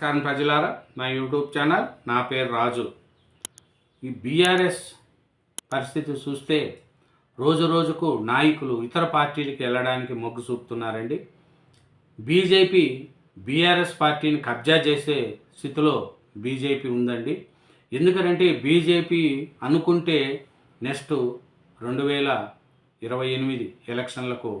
నమస్కారం ప్రజలారా. నా యూట్యూబ్ ఛానల్ నా పేరు రాజు. ఈ బీఆర్ఎస్ పరిస్థితి చూస్తే రోజు రోజుకు నాయకులు ఇతర పార్టీలకు వెళ్ళడానికి మొగ్గు చూపుతున్నారండి. బీజేపీ బీఆర్ఎస్ పార్టీని కబ్జా చేసే స్థితిలో బీజేపీ ఉందండి. ఎందుకంటే బీజేపీ అనుకుంటే నెక్స్ట్ రెండు వేల ఇరవై ఎనిమిది ఎలక్షన్లకు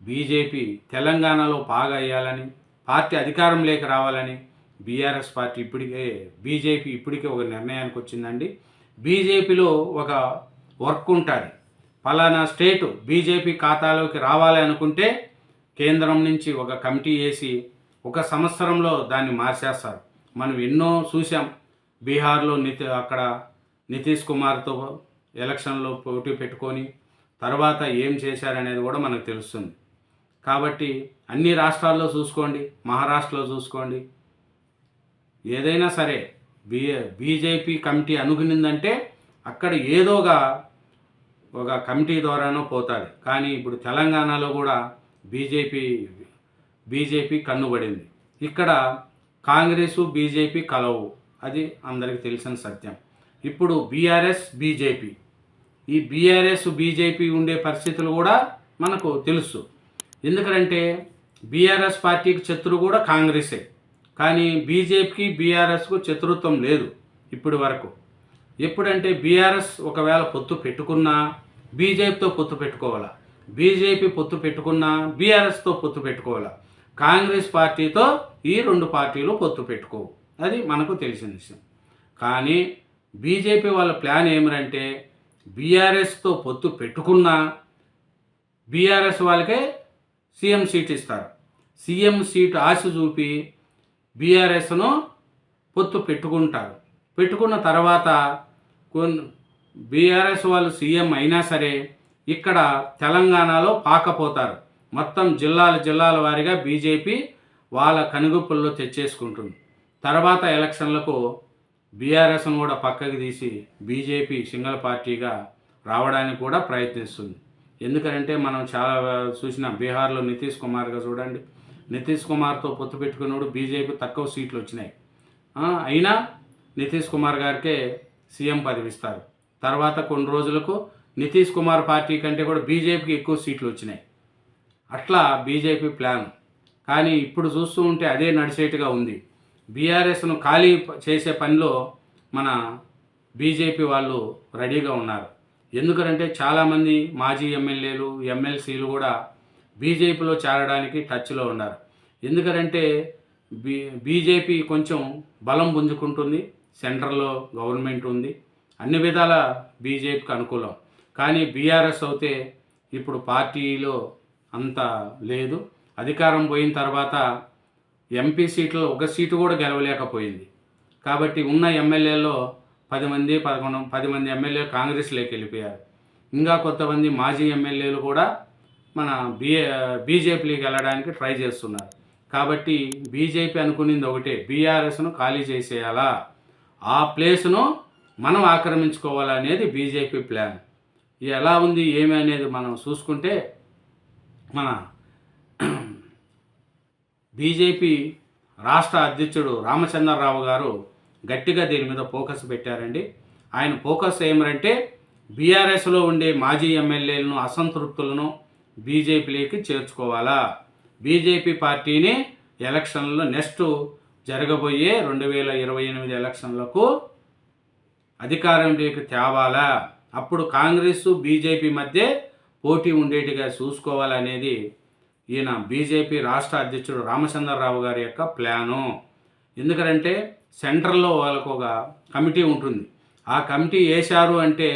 బీజేపీ తెలంగాణలో బాగా అయ్యాలని పార్టీ అధికారంలోకి రావాలని బీఆర్ఎస్ పార్టీ ఇప్పటికే బీజేపీ ఇప్పటికే ఒక నిర్ణయానికి వచ్చిందండి. బీజేపీలో ఒక వర్క్ ఉంటుంది. పలానా స్టేటు బీజేపీ ఖాతాలోకి రావాలి అనుకుంటే కేంద్రం నుంచి ఒక కమిటీ వేసి ఒక సంవత్సరంలో దాన్ని మార్చేస్తారు. మనం ఎన్నో చూసాం బీహార్లో నితి అక్కడ నితీష్ కుమార్తో ఎలక్షన్లో పోటీ పెట్టుకొని తర్వాత ఏం చేశారనేది కూడా మనకు తెలుస్తుంది. కాబట్టి అన్ని రాష్ట్రాల్లో చూసుకోండి మహారాష్ట్రలో చూసుకోండి. ఏదైనా సరే బీ బీజేపీ కమిటీ అనుకునిందంటే అక్కడ ఏదోగా ఒక కమిటీ ద్వారానో పోతుంది. కానీ ఇప్పుడు తెలంగాణలో కూడా బీజేపీ బీజేపీ కన్నుబడింది. ఇక్కడ కాంగ్రెసు బీజేపీ కలవు. అది అందరికీ తెలిసిన సత్యం. ఇప్పుడు బీఆర్ఎస్ బీజేపీ. ఈ బీఆర్ఎస్ బీజేపీ ఉండే పరిస్థితులు కూడా మనకు తెలుసు. ఎందుకంటే బీఆర్ఎస్ పార్టీకి శత్రు కూడా కాంగ్రెసే. కానీ బీజేపీకి బీఆర్ఎస్కు శత్రుత్వం లేదు ఇప్పటి వరకు. ఎప్పుడంటే బీఆర్ఎస్ ఒకవేళ పొత్తు పెట్టుకున్నా బీజేపీతో పొత్తు పెట్టుకోవాలా. బీజేపీ పొత్తు పెట్టుకున్నా బీఆర్ఎస్తో పొత్తు పెట్టుకోవాలా. కాంగ్రెస్ పార్టీతో ఈ రెండు పార్టీలు పొత్తు పెట్టుకోవు. అది మనకు తెలిసిన విషయం. కానీ బీజేపీ వాళ్ళ ప్లాన్ ఏమిటంటే బీఆర్ఎస్తో పొత్తు పెట్టుకున్నా బీఆర్ఎస్ వాళ్ళకే సీఎం సీట్ ఇస్తారు. సీఎం సీట్ ఆశ చూపి బీఆర్ఎస్ను పొత్తు పెట్టుకుంటారు. పెట్టుకున్న తర్వాత కొన్ని బీఆర్ఎస్ వాళ్ళు సీఎం అయినా సరే ఇక్కడ తెలంగాణలో పాకపోతారు. మొత్తం జిల్లాల జిల్లాల వారీగా బీజేపీ వాళ్ళ కనుగొప్పల్లో తెచ్చేసుకుంటుంది. తర్వాత ఎలక్షన్లకు బీఆర్ఎస్ను కూడా పక్కకి తీసి బీజేపీ సింగల్ పార్టీగా రావడానికి కూడా ప్రయత్నిస్తుంది. ఎందుకంటే మనం చాలా చూసిన బీహార్లో నితీష్ కుమార్గా చూడండి. నితీష్ కుమార్తో పొత్తు పెట్టుకున్నప్పుడు బీజేపీ తక్కువ సీట్లు వచ్చినాయి. అయినా నితీష్ కుమార్ గారికే సీఎం పదవిస్తారు తర్వాత కొన్ని రోజులకు నితీష్ కుమార్ పార్టీ కంటే కూడా బీజేపీకి ఎక్కువ సీట్లు వచ్చినాయి. అట్లా బీజేపీ ప్లాన్. కానీ ఇప్పుడు చూస్తూ ఉంటే అదే నడిచేట్టుగా ఉంది. బీఆర్ఎస్ను ఖాళీ చేసే పనిలో మన బీజేపీ వాళ్ళు రెడీగా ఉన్నారు. ఎందుకంటే చాలామంది మాజీ ఎమ్మెల్యేలు ఎమ్మెల్సీలు కూడా బీజేపీలో చేరడానికి టచ్లో ఉన్నారు. ఎందుకంటే బీ బీజేపీ కొంచెం బలం పుంజుకుంటుంది సెంట్రల్లో గవర్నమెంట్ ఉంది అన్ని విధాల బీజేపీకి అనుకూలం. కానీ బీఆర్ఎస్ అయితే ఇప్పుడు పార్టీలో అంత లేదు. అధికారం పోయిన తర్వాత ఎంపీ సీట్లో ఒక సీటు కూడా గెలవలేకపోయింది. కాబట్టి ఉన్న ఎమ్మెల్యేలో పది మంది పదకొండు పది మంది ఎమ్మెల్యేలు కాంగ్రెస్లోకి వెళ్ళిపోయారు. ఇంకా కొంతమంది మాజీ ఎమ్మెల్యేలు కూడా మన బీ బీజేపీలోకి వెళ్ళడానికి ట్రై చేస్తున్నారు. కాబట్టి బీజేపీ అనుకునింది ఒకటే బీఆర్ఎస్ను ఖాళీ చేసేయాలా? ఆ ప్లేస్ను మనం ఆక్రమించుకోవాలనేది బీజేపీ ప్లాన్. ఎలా ఉంది ఏమి అనేది మనం చూసుకుంటే మన బీజేపీ రాష్ట్ర అధ్యక్షుడు రామచంద్రరావు గారు గట్టిగా దీని మీద ఫోకస్ పెట్టారండి. ఆయన ఫోకస్ ఏమరంటే బీఆర్ఎస్లో ఉండే మాజీ ఎమ్మెల్యేలను అసంతృప్తులను బీజేపీలోకి చేర్చుకోవాలా? బీజేపీ పార్టీని ఎలక్షన్లో నెక్స్ట్ జరగబోయే రెండు వేల ఇరవై ఎనిమిది ఎలక్షన్లకు అధికారంలోకి తేవాలా? అప్పుడు కాంగ్రెస్ బీజేపీ మధ్య పోటీ ఉండేటిగా చూసుకోవాలనేది ఈయన బీజేపీ రాష్ట్ర అధ్యక్షుడు రామచంద్రరావు గారి యొక్క ప్లాను. ఎందుకంటే సెంట్రల్లో వాళ్ళకు ఒక కమిటీ ఉంటుంది. ఆ కమిటీ వేశారు అంటే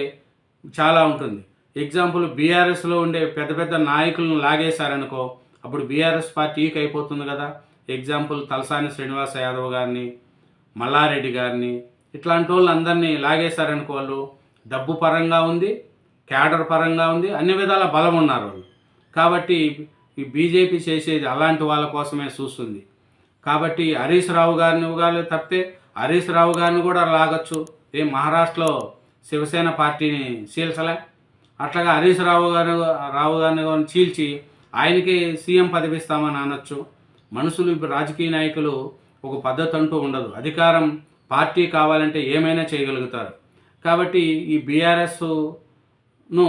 చాలా ఉంటుంది. ఎగ్జాంపుల్ బీఆర్ఎస్లో ఉండే పెద్ద పెద్ద నాయకులను లాగేశారనుకో అప్పుడు బీఆర్ఎస్ పార్టీకి అయిపోతుంది కదా. ఎగ్జాంపుల్ తలసాని శ్రీనివాస యాదవ్ గారిని మల్లారెడ్డి గారిని ఇట్లాంటి వాళ్ళు అందరినీ లాగేశారనుకో వాళ్ళు డబ్బు పరంగా ఉంది క్యాడర్ పరంగా ఉంది అన్ని విధాల బలం ఉన్నారు వాళ్ళు. కాబట్టి ఈ బీజేపీ చేసేది అలాంటి వాళ్ళ కోసమే చూస్తుంది. కాబట్టి హరీష్ రావు గారిని ఇవ్వగాలి తప్పితే హరీష్ రావు గారిని కూడా లాగొచ్చు. ఏ మహారాష్ట్రలో శివసేన పార్టీని చీల్చలే అట్లాగా హరీష్ రావు గారు రావు గారిని కూడా చీల్చి ఆయనకి సీఎం పదవిస్తామని అనొచ్చు. మనుషులు ఇప్పుడు రాజకీయ నాయకులు ఒక పద్ధతి అంటూ ఉండదు. అధికారం పార్టీ కావాలంటే ఏమైనా చేయగలుగుతారు. కాబట్టి ఈ బీఆర్ఎస్ను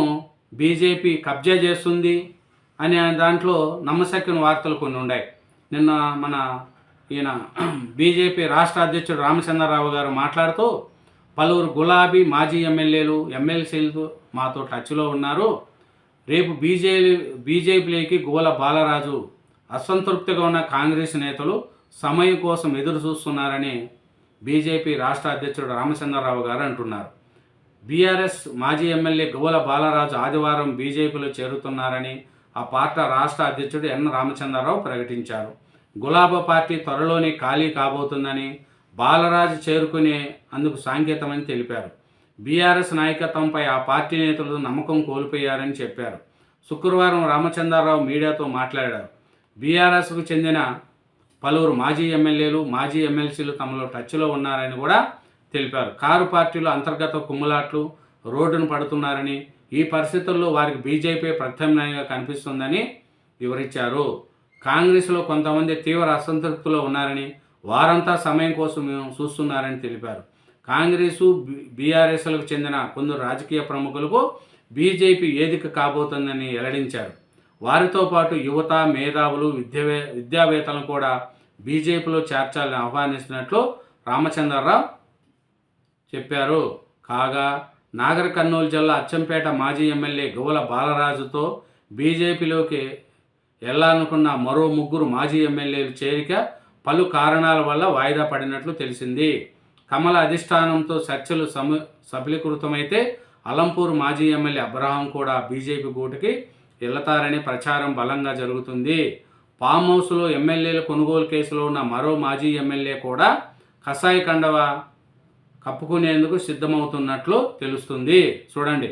బీజేపీ కబ్జా చేస్తుంది అనే దాంట్లో నమ్మశక్యని వార్తలు కొన్ని ఉన్నాయి నిన్న మన ఈయన బీజేపీ రాష్ట్ర అధ్యక్షుడు రామచంద్రరావు గారు మాట్లాడుతూ పలువురు గులాబీ మాజీ ఎమ్మెల్యేలు ఎమ్మెల్సీలు మాతో టచ్లో ఉన్నారు. రేపు బీజే బీజేపీలోకి గోల బాలరాజు అసంతృప్తిగా ఉన్న కాంగ్రెస్ నేతలు సమయం కోసం ఎదురు చూస్తున్నారని బీజేపీ రాష్ట్ర అధ్యక్షుడు రామచంద్రరావు గారు అంటున్నారు. బీఆర్ఎస్ మాజీ ఎమ్మెల్యే గోల బాలరాజు ఆదివారం బీజేపీలో చేరుతున్నారని ఆ పార్టీ రాష్ట్ర అధ్యక్షుడు ఎన్ రామచంద్రరావు ప్రకటించారు. గులాబా పార్టీ త్వరలోనే ఖాళీ కాబోతుందని బాలరాజు చేరుకునే అందుకు సాంకేతమని తెలిపారు. బీఆర్ఎస్ నాయకత్వంపై ఆ పార్టీ నేతలు నమ్మకం కోల్పోయారని చెప్పారు. శుక్రవారం రామచంద్రరావు మీడియాతో మాట్లాడారు. బీఆర్ఎస్కు చెందిన పలువురు మాజీ ఎమ్మెల్యేలు మాజీ ఎమ్మెల్సీలు తమలో టచ్లో ఉన్నారని కూడా తెలిపారు. కారు పార్టీలో అంతర్గత కుమ్ములాట్లు రోడ్డును పడుతున్నారని ఈ పరిస్థితుల్లో వారికి బీజేపీ ప్రత్యామ్నాయంగా కనిపిస్తుందని వివరించారు. కాంగ్రెస్లో కొంతమంది తీవ్ర అసంతృప్తిలో ఉన్నారని వారంతా సమయం కోసం మేము చూస్తున్నారని తెలిపారు. కాంగ్రెసు బీఆర్ఎస్లకు చెందిన కొందరు రాజకీయ ప్రముఖులకు బీజేపీ వేదిక కాబోతుందని వెల్లడించారు. వారితో పాటు యువత మేధావులు విద్యావే విద్యావేత్తలను కూడా బీజేపీలో చేర్చాలని ఆహ్వానిస్తున్నట్లు రామచంద్రరావు చెప్పారు. కాగా నాగర్ కర్నూలు జిల్లా అచ్చంపేట మాజీ ఎమ్మెల్యే గువల బాలరాజుతో బీజేపీలోకి వెళ్ళాలనుకున్న మరో ముగ్గురు మాజీ ఎమ్మెల్యేలు చేరిక పలు కారణాల వల్ల వాయిదా పడినట్లు తెలిసింది. కమల అధిష్టానంతో చర్చలు సమ సఫలీకృతమైతే అలంపూర్ మాజీ ఎమ్మెల్యే అబ్రహాం కూడా బీజేపీ గూటికి వెళతారని ప్రచారం బలంగా జరుగుతుంది. ఫామ్ హౌస్లో ఎమ్మెల్యేల కొనుగోలు కేసులో ఉన్న మరో మాజీ ఎమ్మెల్యే కూడా కసాయి కండవ కప్పుకునేందుకు సిద్ధమవుతున్నట్లు తెలుస్తుంది. చూడండి.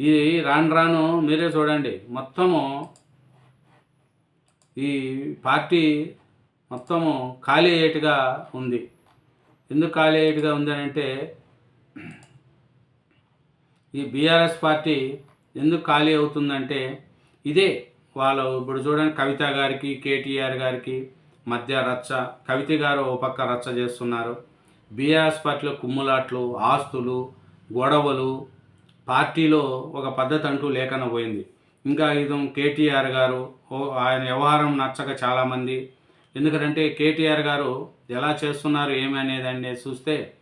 ఇది రాను రాను మీరే చూడండి. మొత్తము ఈ పార్టీ మొత్తము ఖాళీ అయ్యేట్టుగా ఉంది. ఎందుకు ఖాళీ అయ్యేట్టుగా ఉంది అని అంటే ఈ బీఆర్ఎస్ పార్టీ ఎందుకు ఖాళీ అవుతుందంటే ఇదే వాళ్ళు ఇప్పుడు చూడండి కవిత గారికి కేటీఆర్ గారికి మధ్య రచ్చ. కవిత గారు ఓ పక్క రచ్చ చేస్తున్నారు. బీఆర్ఎస్ పార్టీలో కుమ్ములాట్లు ఆస్తులు గొడవలు పార్టీలో ఒక పద్ధతి అంటూ లేకుండా పోయింది. ఇంకా ఇది కేటీఆర్ గారు ఓ- ఆయన వ్యవహారం నచ్చక చాలామంది. ఎందుకంటే కేటీఆర్ గారు ఎలా చేస్తున్నారు ఏమి అనేది చూస్తే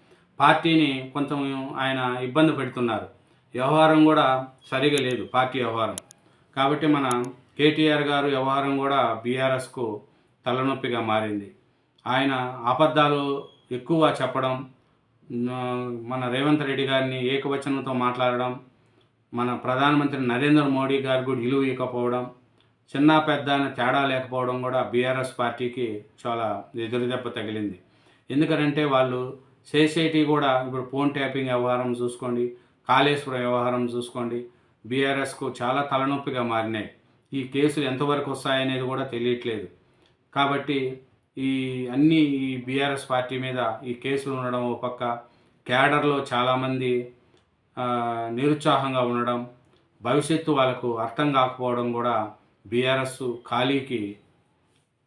పార్టీని కొంచెం ఆయన ఇబ్బంది పెడుతున్నారు. వ్యవహారం కూడా సరిగా లేదు పార్టీ వ్యవహారం. కాబట్టి మన కేటీఆర్ గారు వ్యవహారం కూడా బీఆర్ఎస్కు తలనొప్పిగా మారింది. ఆయన అబద్ధాలు ఎక్కువ చెప్పడం మన రేవంత్ రెడ్డి గారిని ఏకవచనంతో మాట్లాడడం మన ప్రధానమంత్రి నరేంద్ర మోడీ గారు కూడా విలువ ఇవ్వకపోవడం చిన్న పెద్ద అని తేడా లేకపోవడం కూడా బీఆర్ఎస్ పార్టీకి చాలా ఎదురుదెబ్బ తగిలింది. ఎందుకంటే వాళ్ళు చేసేటి కూడా ఇప్పుడు ఫోన్ ట్యాపింగ్ వ్యవహారం చూసుకోండి కాళేశ్వర వ్యవహారం చూసుకోండి బీఆర్ఎస్కు చాలా తలనొప్పిగా మారినాయి. ఈ కేసులు ఎంతవరకు వస్తాయనేది కూడా తెలియట్లేదు. కాబట్టి ఈ అన్ని ఈ బీఆర్ఎస్ పార్టీ మీద ఈ కేసులు ఉండడం ఒక పక్క క్యాడర్లో చాలామంది నిరుత్సాహంగా ఉండడం భవిష్యత్తు వాళ్ళకు అర్థం కాకపోవడం కూడా బీఆర్ఎస్ ఖాళీకి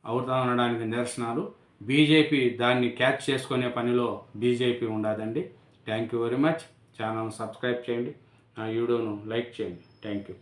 అవుతా ఉండడానికి నిదర్శనాలు బీజేపీ దాన్ని క్యాచ్ చేసుకునే పనిలో బీజేపీ ఉండదండి. Thank you very much. Channel subscribe చేయండి. నా వీడియోను లైక్ చేయండి. Thank you.